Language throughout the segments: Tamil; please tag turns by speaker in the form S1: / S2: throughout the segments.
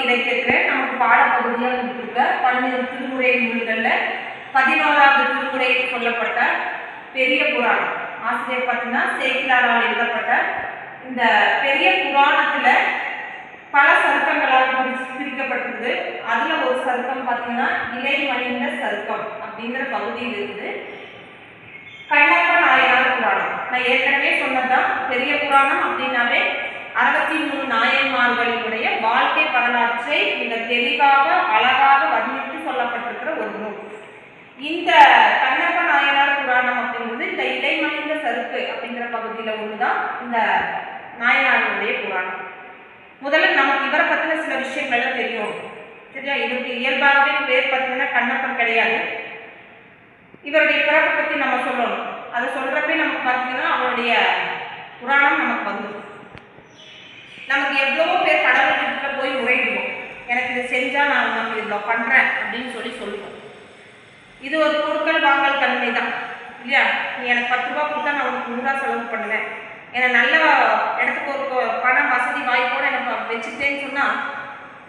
S1: கிடைக்கிற நமக்கு பாடப்பகுதியாக கொடுத்துருக்க பன்னிரு திருமுறை நூல்களில் பதினோராவது திருமுறை சொல்லப்பட்ட பெரிய புராணம். ஆசிரியர் பார்த்தீங்கன்னா சேக்கிலாரால் எழுதப்பட்ட இந்த பெரிய புராணத்தில் பல சருக்கங்களால் பிரிச்சு- பிரிக்கப்பட்டிருக்கு அதில் ஒரு சருக்கம் பார்த்தீங்கன்னா இலை மணிந்த சருக்கம் அப்படிங்கிற பகுதியில் இருந்து கண்ணப்ப நாயனார் புராணம். நான் ஏற்கனவே சொன்னதுதான் பெரிய புராணம் அப்படின்னாவே வாழ்க்கை வரலாற்றை மிக தெளிவாக அழகாக வர்ணித்து சொல்லப்பட்டிருக்கிற ஒரு நூல். இந்த கண்ணப்ப நாயனார் புராணம் அப்படிங்கிறது இந்த இடைமணிந்த சருக்கு அப்படிங்கிற பகுதியில் ஒன்றுதான் இந்த நாயனாருடைய புராணம். முதல்ல நமக்கு இவரை பற்றின சில விஷயங்கள்லாம் தெரியும். சரியா? இதுக்கு இயல்பாகவே பேர் பார்த்தீங்கன்னா கண்ணப்பன் கிடையாது. இவருடைய பிறப்பை பற்றி நம்ம சொல்லணும். அதை சொல்கிறப்பே நமக்கு பார்த்தீங்கன்னா அவருடைய புராணம் நமக்கு வந்துடும் நமக்கு எவ்வளோ பேர் கடவுள் கிட்ட போய் முறையிடுவோம் எனக்கு இதை செஞ்சால் நான் நமக்கு இவ்வளோ பண்ணுறேன் அப்படின்னு சொல்லி சொல்லுவோம் இது ஒரு பொருட்கள் வாங்கல் தன்மை தான் இல்லையா? நீ எனக்கு பத்து ரூபா கொடுத்தா நான் உனக்கு நூறுரூவா செலவு பண்ணுவேன். என்னை நல்ல இடத்துக்கு ஒரு பணம் வசதி வாய்ப்போடு எனக்கு வச்சுட்டேன்னு சொன்னால்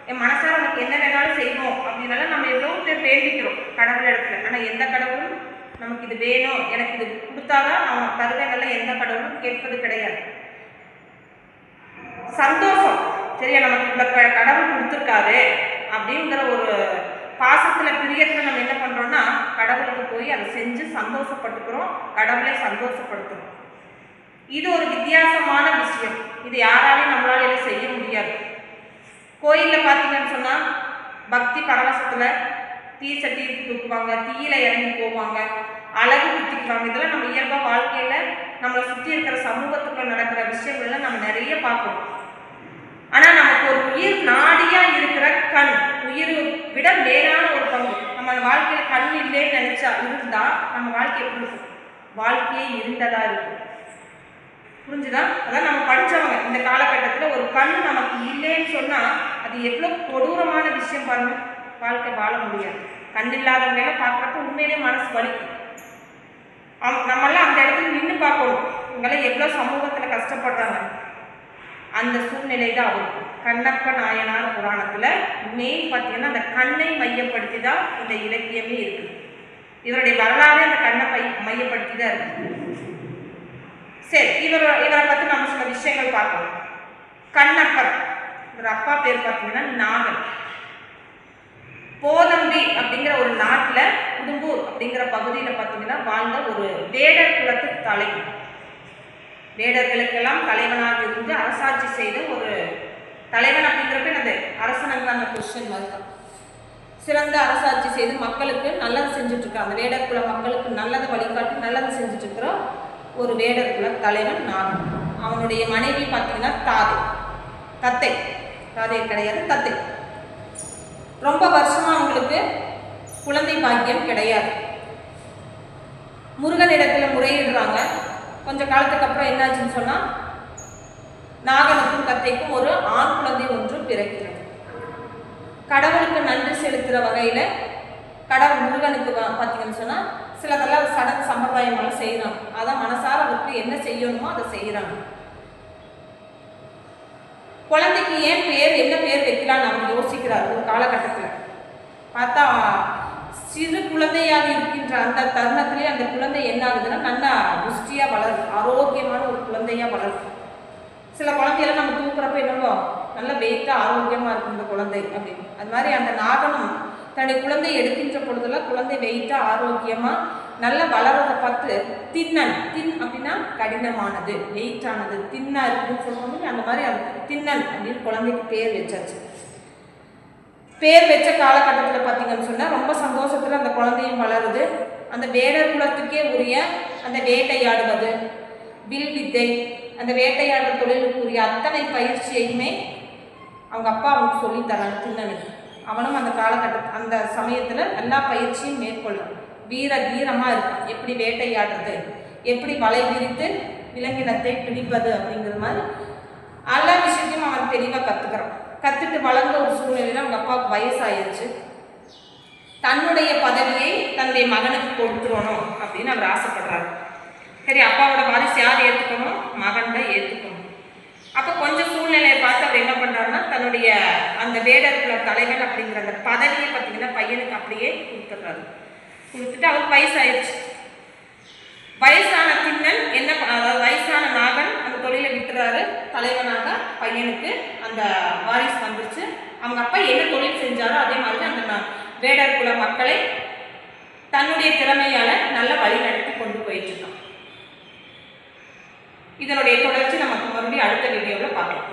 S1: என் மனசார உனக்கு என்ன வேணாலும் செய்வோம் அப்படின்னால நம்ம எவ்வளோ பேர் வேண்டிக்கிறோம் கடவுள் இடத்துல. ஆனால் எந்த கடவுளும் நமக்கு இது வேணும் எனக்கு இது கொடுத்தாதான் நான் தருவேன் எந்த கடவுளும் கேட்பது கிடையாது. சந்தோஷம். சரியா? நமக்கு இந்த க- கடவுள் கொடுத்துருக்காரு. அப்படிங்கிற ஒரு பாசத்தில் பிரியத்தில் நம்ம என்ன பண்ணுறோன்னா கடவுளுக்கு போய் அதை செஞ்சு சந்தோஷப்பட்டுக்கிறோம். கடவுளை சந்தோஷப்படுத்துகிறோம் இது ஒரு வித்தியாசமான விஷயம். இது யாராலையும் நம்மளால எதுவும் செய்ய முடியாது. கோயிலில் பார்த்தீங்கன்னு சொன்னால் பக்தி பரவசத்தில் தீ சட்டி தூக்குவாங்க தீயில இறங்கி போவாங்க அழகு குத்திக்குவாங்க. இதெல்லாம் நம்ம இயல்பாக வாழ்க்கையில் நம்மளை சுற்றி இருக்கிற சமூகத்துக்குள்ள நடக்கிற விஷயங்கள்லாம் நம்ம நிறைய பார்க்கணும் ஆனால் நமக்கு ஒரு உயிர் நாடியாக இருக்கிற விட மேலான ஒரு பங்கு. நம்ம வாழ்க்கையில கண் இல்லைன்னு நினைச்சா இருந்தா நம்ம வாழ்க்கை எப்படி இருக்கும்? வாழ்க்கையே இருந்ததாக இருக்கும். புரிஞ்சுதா? அதான் நம்ம படிச்சவங்க. இந்த காலகட்டத்துல ஒரு கண் நமக்கு இல்லைன்னு சொன்னா அது எவ்வளவு கொடூரமான விஷயம் பாருங்க. வாழ்க்கை வாழ முடியாது. கண் இல்லாதவங்க எல்லாம் பார்க்குறப்ப உண்மையிலேயே மனசு வலிக்கும். அவங்க நம்மெல்லாம் அந்த இடத்துல நின்று பார்க்கணும். இவங்கெல்லாம் எவ்வளோ சமூகத்தில் கஷ்டப்படுறாங்க. அந்த சூழ்நிலை தான் அவருக்கு. கண்ணப்ப நாயனார் புராணத்தில் மெயின் பார்த்தீங்கன்னா அந்த கண்ணை மையப்படுத்தி தான் இந்த இலக்கியமே இருக்குது இவருடைய வரலாறு அந்த கண்ணை பை மையப்படுத்தி தான் இருக்குது சரி இவர் இவரை பற்றி நம்ம சில விஷயங்கள் பார்க்கலாம். கண்ணப்பர் இவர் அப்பா பேர் பார்த்தீங்கன்னா நாகன் போதம்பி அப்படிங்கிற ஒரு நாட்டில் குடும்பூர் அப்படிங்கிற பகுதியில் பார்த்தீங்கன்னா வாழ்ந்த ஒரு வேடர் குலத்து தலைவன் வேடர்களுக்கெல்லாம் தலைவனாக இருந்து அரசாட்சி செய்த ஒரு தலைவன் அப்படிங்கிறப்ப அந்த அரசனங்க அந்த கொஸ்டின் மாதிரி தான். சிறந்த அரசாட்சி செய்து மக்களுக்கு நல்லது செஞ்சுட்டு இருக்க அந்த வேடர் குல மக்களுக்கு நல்லதை வழிகாட்டி நல்லது செஞ்சுட்டு இருக்கிற ஒரு வேடர் குல தலைவன் நான் அவனுடைய மனைவி பார்த்தீங்கன்னா தாதை. தத்தை. தாதை கிடையாது தத்தை. ரொம்ப வருஷமா அவங்களுக்கு குழந்தை பாக்கியம் கிடையாது. முருகன் இடத்துல முறையிடுறாங்க. கொஞ்ச காலத்துக்கு அப்புறம் என்னாச்சுன்னு சொன்னா நாகனுக்கும் கத்தைக்கும் ஒரு ஆண் குழந்தை ஒன்று பிறக்கிறது. கடவுளுக்கு நன்றி செலுத்துகிற வகையில் கடவுள் முருகனுக்கு பார்த்தீங்கன்னு சொன்னால் சிலதெல்லாம் சடங்கு சம்பிரதாயமெல்லாம் செய்கிறாங்க அதான் மனசார அவருக்கு என்ன செய்யணுமோ அதை செய்கிறாங்க குழந்தைக்கு ஏன் பேர் என்ன பேர் வைக்கலாம்னு அவர் யோசிக்கிறார் ஒரு காலகட்டத்தில். பார்த்தா சிறு குழந்தையாக இருக்கின்ற அந்த தருணத்திலே அந்த குழந்தை என்ன ஆகுதுன்னா நல்லா புஷ்டியாக வளருது ஆரோக்கியமான ஒரு குழந்தையாக வளருது சில குழந்தையெல்லாம் நம்ம தூக்குறப்ப என்னவோ நல்ல வெயிட்டாக ஆரோக்கியமாக இருக்கும் இந்த குழந்தை அப்படின்னு. அது மாதிரி அந்த நாகனும் தன்னுடைய குழந்தை எடுக்கின்ற பொழுதெல்லாம் குழந்தை வெயிட்டாக ஆரோக்கியமாக நல்லா வளர்றதை பார்த்து தின்னன் தின் அப்படின்னா கடினமானது வெயிட்டானது தின்னா இருக்குன்னு சொல்லுவோம் அந்த மாதிரி அது தின்னன் அப்படின்னு குழந்தைக்கு பேர் வச்சாச்சு. பேர் வச்ச காலகட்டத்தில் பார்த்தீங்கன்னு சொன்னால் ரொம்ப சந்தோஷத்தில் அந்த குழந்தையும் வளருது. அந்த வேடர் குலத்துக்கே உரிய அந்த வேட்டையாடுவது வில் வித்தை அந்த வேட்டையாடுற தொழிலுக்குரிய அத்தனை பயிற்சியையுமே அவங்க அப்பா அவனுக்கு சொல்லித் தராங்க திண்ணனுக்கு அவனும் அந்த காலகட்ட அந்த சமயத்தில் எல்லா பயிற்சியும் மேற்கொள்ளும் வீர தீரமாக இருக்கான். எப்படி வேட்டையாடுறது எப்படி வலை விரித்து விலங்கினத்தை பிடிப்பது அப்படிங்கிற மாதிரி எல்லா விஷயத்தையும் அவன் தெளிவாக கற்றுக்கிறான் கற்றுட்டு வளர்ந்த ஒரு சூழ்நிலையில் அவங்க அப்பாவுக்கு வயசாயிருச்சு. தன்னுடைய பதவியை தன்னுடைய மகனுக்கு கொடுத்துடணும் அப்படின்னு அவர் ஆசைப்படுறாரு. சரி அப்பாவோட வாரிசு யார் ஏற்றுக்கணும் மகன் தான் ஏற்றுக்கணும் அப்போ கொஞ்சம் சூழ்நிலையை பார்த்து அவர் என்ன பண்ணுறாருன்னா தன்னுடைய அந்த வேடர்குல தலைவன் அப்படிங்கிற அந்த பதவியை பார்த்தீங்கன்னா பையனுக்கு அப்படியே கொடுத்துட்றாரு. கொடுத்துட்டு அவருக்கு வயசாயிடுச்சு. வயசான திண்ணன் என்ன அதாவது வயசான நாகன் அந்த தொழிலை விட்டுறாரு. தலைவனாக பையனுக்கு அந்த வாரிசு வந்துருச்சு. அவங்க அப்பா என்ன தொழில் செஞ்சாரோ அதே மாதிரி அந்த நா- வேடர் குல மக்களை தன்னுடைய திறமையால் நல்ல வழி நடத்தி கொண்டு போயிட்டு இருக்கான். இதனுடைய தொடர்ச்சி நமக்கு மறுபடியும் அடுத்த வீடியோவில் பார்க்கலாம்.